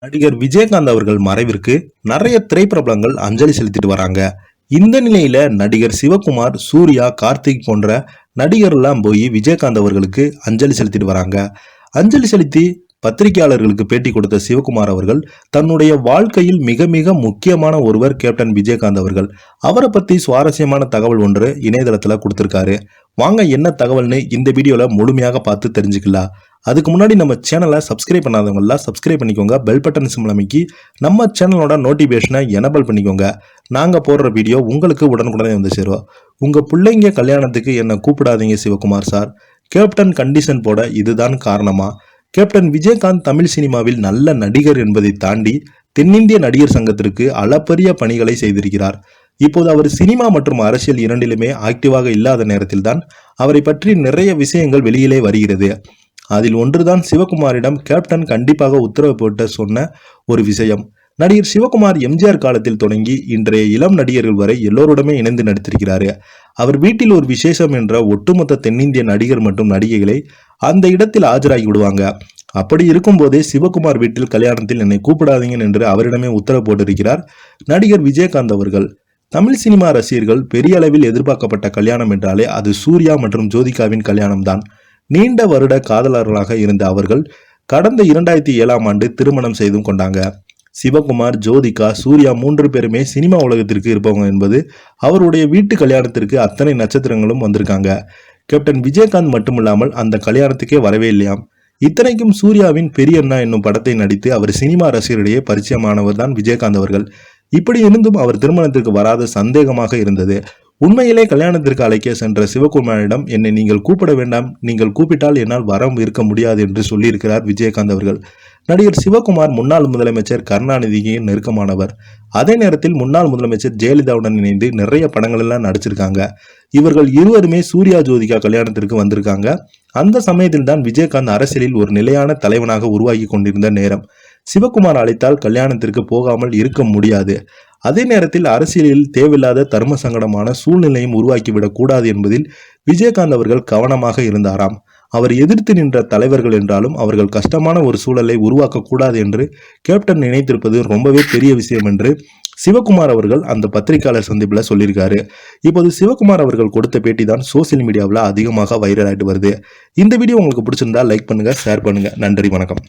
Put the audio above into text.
நடிகர் விஜயகாந்த் அவர்கள் மறைவிற்கு நிறைய திரைப்பிரபலங்கள் அஞ்சலி செலுத்திட்டு வராங்க. இந்த நிலையில நடிகர் சிவகுமார் சூர்யா கார்த்திக் போன்ற நடிகர்லாம் போய் விஜயகாந்த் அவர்களுக்கு அஞ்சலி செலுத்திட்டு வராங்க. அஞ்சலி செலுத்தி பத்திரிகையாளர்களுக்கு பேட்டி கொடுத்த சிவகுமார் அவர்கள் தன்னுடைய வாழ்க்கையில் மிக மிக முக்கியமான ஒருவர் கேப்டன் விஜயகாந்த் அவர்கள். அவரை பத்தி சுவாரஸ்யமான தகவல் ஒன்று இணையதளத்துல கொடுத்திருக்காரு. வாங்க என்ன தகவல்னு இந்த வீடியோல முழுமையாக பார்த்து தெரிஞ்சுக்கலாம். அதுக்கு முன்னாடி நம்ம சேனலை சப்ஸ்கிரைப் பண்ணாதவங்களாம் சப்ஸ்கிரைப் பண்ணிக்கோங்க. பெல் பட்டன் சிம்பிள் அமைக்கி நம்ம சேனலோட நோட்டிஃபிகேஷனை எனபிள் பண்ணிக்கோங்க. நாங்கள் போடுற வீடியோ உங்களுக்கு உடனுக்குடனே வந்து சேருவோம் உங்கள் பிள்ளைங்க கல்யாணத்துக்கு என்னை கூப்பிடாதீங்க சிவகுமார் சார் கேப்டன் கண்டிஷன் போட இதுதான் காரணமா? கேப்டன் விஜயகாந்த் தமிழ் சினிமாவில் நல்ல நடிகர் என்பதை தாண்டி தென்னிந்திய நடிகர் சங்கத்திற்கு அளப்பரிய பணிகளை செய்திருக்கிறார். இப்போது அவர் சினிமா மற்றும் அரசியல் இரண்டிலுமே ஆக்டிவாக இல்லாத நேரத்தில்தான் அவரை பற்றி நிறைய விஷயங்கள் வெளியிலே வருகிறது. அதில் ஒன்றுதான் சிவகுமாரிடம் கேப்டன் கண்டிப்பாக உத்தரவு போட்ட சொன்ன ஒரு விஷயம். நடிகர் சிவகுமார் எம்ஜிஆர் காலத்தில் தொடங்கி இன்றைய இளம் நடிகர்கள் வரை எல்லோருடமே இணைந்து நடித்திருக்கிறாரு. அவர் வீட்டில் ஒரு விசேஷம் என்ற ஒட்டுமொத்த தென்னிந்திய நடிகர் மற்றும் நடிகைகளை அந்த இடத்தில் ஆஜராகி விடுவாங்க. அப்படி இருக்கும்போதே சிவகுமார் வீட்டில் கல்யாணத்தில் என்னை கூப்பிடாதீங்க என்று அவரிடமே உத்தரவு போட்டிருக்கிறார் நடிகர் விஜயகாந்த் அவர்கள். தமிழ் சினிமா ரசிகர்கள் பெரிய அளவில் எதிர்பார்க்கப்பட்ட கல்யாணம் என்றாலே அது சூர்யா மற்றும் ஜோதிகாவின் கல்யாணம்தான். நீண்ட வருட காதலர்களாக இருந்த அவர்கள் கடந்த இரண்டாயிரத்தி ஏழாம் ஆண்டு திருமணம் செய்தும் கொண்டாங்க. சிவகுமார் ஜோதிகா சூர்யா மூன்று பேருமே சினிமா உலகத்திற்கு இருப்பவங்க என்பது அவருடைய வீட்டு கல்யாணத்திற்கு அத்தனை நட்சத்திரங்களும் வந்திருக்காங்க. கேப்டன் விஜயகாந்த் மட்டுமில்லாமல் அந்த கல்யாணத்துக்கே வரவே இல்லையாம் இத்தனைக்கும் சூர்யாவின் பெரியண்ணா என்னும் படத்தை நடித்து அவர் சினிமா ரசிகரிடையே பரிச்சயமானவர் தான் விஜயகாந்த் அவர்கள். இப்படி இருந்தும் அவர் திருமணத்திற்கு வராத சந்தேகமாக இருந்தது. உண்மையிலே கல்யாணத்திற்கு அழைக்க சென்ற சிவகுமாரிடம் என்னை நீங்கள் கூப்பிட வேண்டாம். நீங்கள் கூப்பிட்டால் என்னால் வரம் இருக்க முடியாது என்று சொல்லியிருக்கிறார் விஜயகாந்த் அவர்கள். நடிகர் சிவகுமார் முன்னாள் முதலமைச்சர் கருணாநிதியின் நெருக்கமானவர். அதே நேரத்தில் முன்னாள் முதலமைச்சர் ஜெயலலிதாவுடன் இணைந்து நிறைய படங்கள் எல்லாம் நடிச்சிருக்காங்க. இவர்கள் இருவருமே சூர்யா ஜோதிகா கல்யாணத்திற்கு வந்திருக்காங்க. அந்த சமயத்தில் தான் விஜயகாந்த் அரசியலில் ஒரு நிலையான தலைவனாக உருவாகி கொண்டிருந்த நேரம். சிவகுமார் அழைத்தால் கல்யாணத்திற்கு போகாமல் இருக்க முடியாது. அதே நேரத்தில் அரசியலில் தேவையில்லாத தர்ம சங்கடமான சூழ்நிலையும் உருவாக்கிவிடக் கூடாது என்பதில் விஜயகாந்த் அவர்கள் கவனமாக இருந்தாராம். அவர் எதிர்த்து நின்ற தலைவர்கள் என்றாலும் அவர்கள் கஷ்டமான ஒரு சூழலை உருவாக்கக்கூடாது என்று கேப்டன் நினைத்திருப்பது ரொம்பவே பெரிய விஷயம் என்று சிவகுமார் அவர்கள் அந்த பத்திரிகையாளர் சந்திப்பில் சொல்லியிருக்காரு. இப்போது சிவகுமார் அவர்கள் கொடுத்த பேட்டி தான் சோசியல் மீடியாவில் அதிகமாக வைரல் ஆகிட்டு வருது. இந்த வீடியோ உங்களுக்கு பிடிச்சிருந்தா லைக் பண்ணுங்கள் ஷேர் பண்ணுங்கள் நன்றி வணக்கம்.